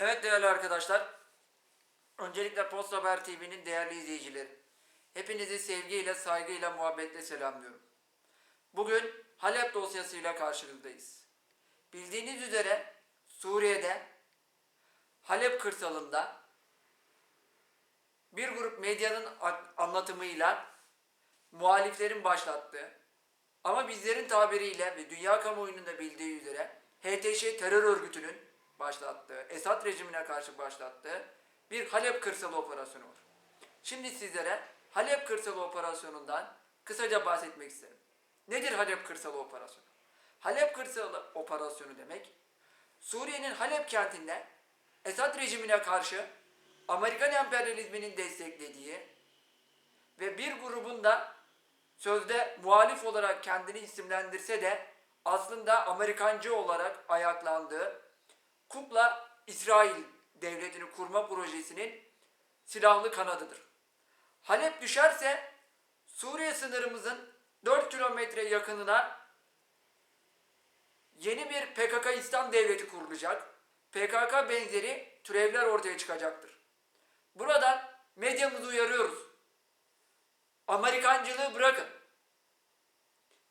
Evet değerli arkadaşlar. Öncelikle Post Haber TV'nin değerli izleyicileri. Hepinizi sevgiyle, saygıyla, muhabbetle selamlıyorum. Bugün Halep dosyasıyla karşınızdayız. Bildiğiniz üzere Suriye'de Halep kırsalında bir grup medyanın anlatımıyla muhaliflerin başlattığı ama bizlerin tabiriyle ve dünya kamuoyunun da bildiği üzere HTŞ terör örgütünün başlattığı, Esad rejimine karşı başlattığı bir Halep kırsalı operasyonu var. Şimdi sizlere Halep kırsalı operasyonundan kısaca bahsetmek isterim. Nedir Halep kırsalı operasyonu? Halep kırsalı operasyonu demek, Suriye'nin Halep kentinde Esad rejimine karşı Amerikan emperyalizminin desteklediği ve bir grubun da sözde muhalif olarak kendini isimlendirse de aslında Amerikancı olarak ayaklandığı Kukla İsrail devletini kurma projesinin silahlı kanadıdır. Halep düşerse Suriye sınırımızın 4 kilometre yakınına yeni bir PKK İslam devleti kurulacak. PKK benzeri türevler ortaya çıkacaktır. Buradan medyamızı uyarıyoruz. Amerikancılığı bırakın.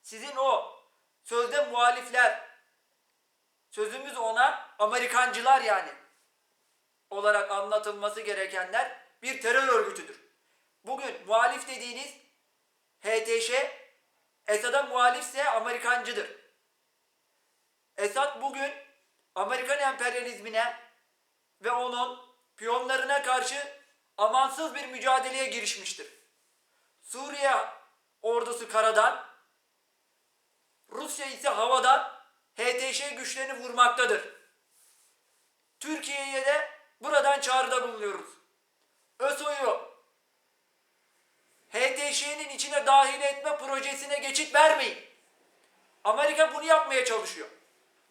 Sizin o sözde muhalifler, sözümüz ona Amerikancılar yani olarak anlatılması gerekenler bir terör örgütüdür. Bugün muhalif dediğiniz HTŞ, Esad'a muhalifse Amerikancıdır. Esad bugün Amerikan emperyalizmine ve onun piyonlarına karşı amansız bir mücadeleye girişmiştir. Suriye ordusu karadan, Rusya ise havadan HTŞ güçlerini vurmaktadır. Türkiye'ye de buradan çağrıda bulunuyoruz. ÖSO'yu HTŞ'nin içine dahil etme projesine geçit vermeyin. Amerika bunu yapmaya çalışıyor.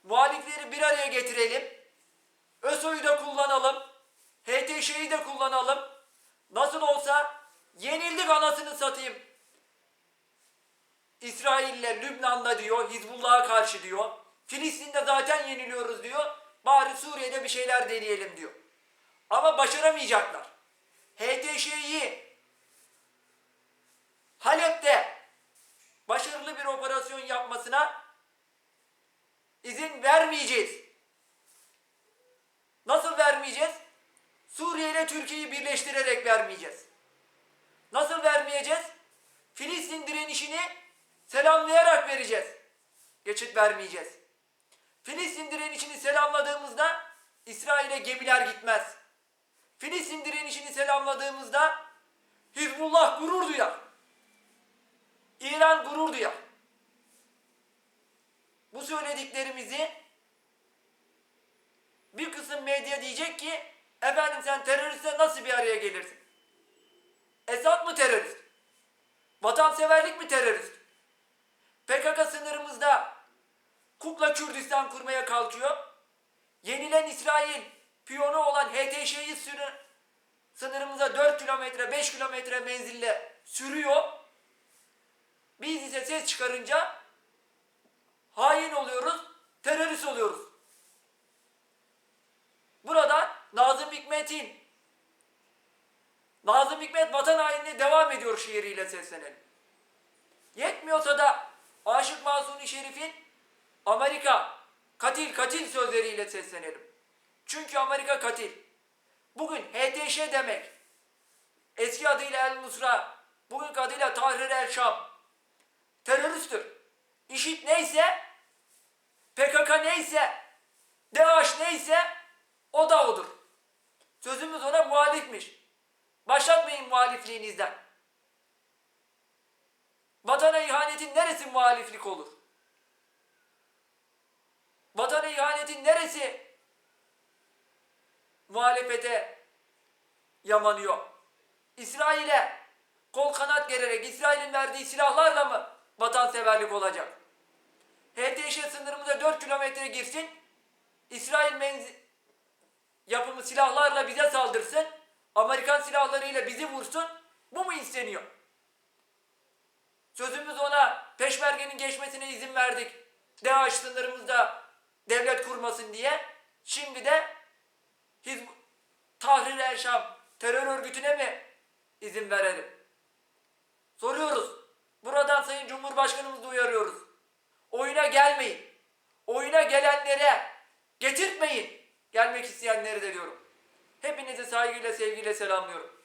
Muhalifleri bir araya getirelim. ÖSO'yu da kullanalım. HTŞ'yi de kullanalım. Nasıl olsa yenildik anasını satayım. İsrail'le Lübnan'da diyor, Hizbullah'a karşı diyor. Filistin'de zaten yeniliyoruz diyor. Bari Suriye'de bir şeyler deneyelim diyor. Ama başaramayacaklar. HTŞ'yi Halep'te başarılı bir operasyon yapmasına izin vermeyeceğiz. Nasıl vermeyeceğiz? Suriye ile Türkiye'yi birleştirerek vermeyeceğiz. Nasıl vermeyeceğiz? Filistin direnişini selamlayarak vereceğiz. Geçit vermeyeceğiz. Filistin direnişini selamladığımızda İsrail'e gemiler gitmez. Filistin direnişini selamladığımızda Hizbullah gurur duyar. İran gurur duyar. Bu söylediklerimizi bir kısım medya diyecek ki efendim sen teröristle nasıl bir araya gelirsin? Esad mı terörist? Vatanseverlik mi terörist? PKK sınırımızda kukla Kürdistan kurmaya kalkıyor. Yenilen İsrail piyonu olan HTŞ'yi sınırımıza 4 kilometre 5 kilometre menzille sürüyor. Biz ise ses çıkarınca hain oluyoruz, terörist oluyoruz. Burada Nazım Hikmet'in Nazım Hikmet vatan hainliğine devam ediyor şiiriyle seslenelim. Yetmiyorsa da Aşık Mahzuni Şerif'in Amerika katil katil sözleriyle seslenelim. Çünkü Amerika katil. Bugün HTŞ demek. Eski adıyla El Nusra, bugün adıyla Tahrir el Şam. Teröristtir. İşit neyse, PKK neyse, DAEŞ neyse o da odur. Sözümüz ona muhalifmiş. Başlatmayın muhalifliğinizden. Vatana ihanetin neresi muhaliflik olur? Vatana ihanetin neresi muhalefete yamanıyor? İsrail'e kol kanat gererek İsrail'in verdiği silahlarla mı vatanseverlik olacak? HTŞ sınırımıza 4 kilometre girsin, İsrail menzi yapımı silahlarla bize saldırsın, Amerikan silahlarıyla bizi vursun, bu mu isteniyor? Sözümüz ona peşmergenin geçmesine izin verdik. DAEŞ sınırımızda devlet kurmasın diye. Şimdi de Hizb Tahrir el Şam terör örgütüne mi izin verelim? Soruyoruz. Buradan Sayın Cumhurbaşkanımızı uyarıyoruz. Oyuna gelmeyin. Oyuna gelenlere getirtmeyin. Gelmek isteyenleri de diyorum. Hepinizi saygıyla sevgiyle selamlıyorum.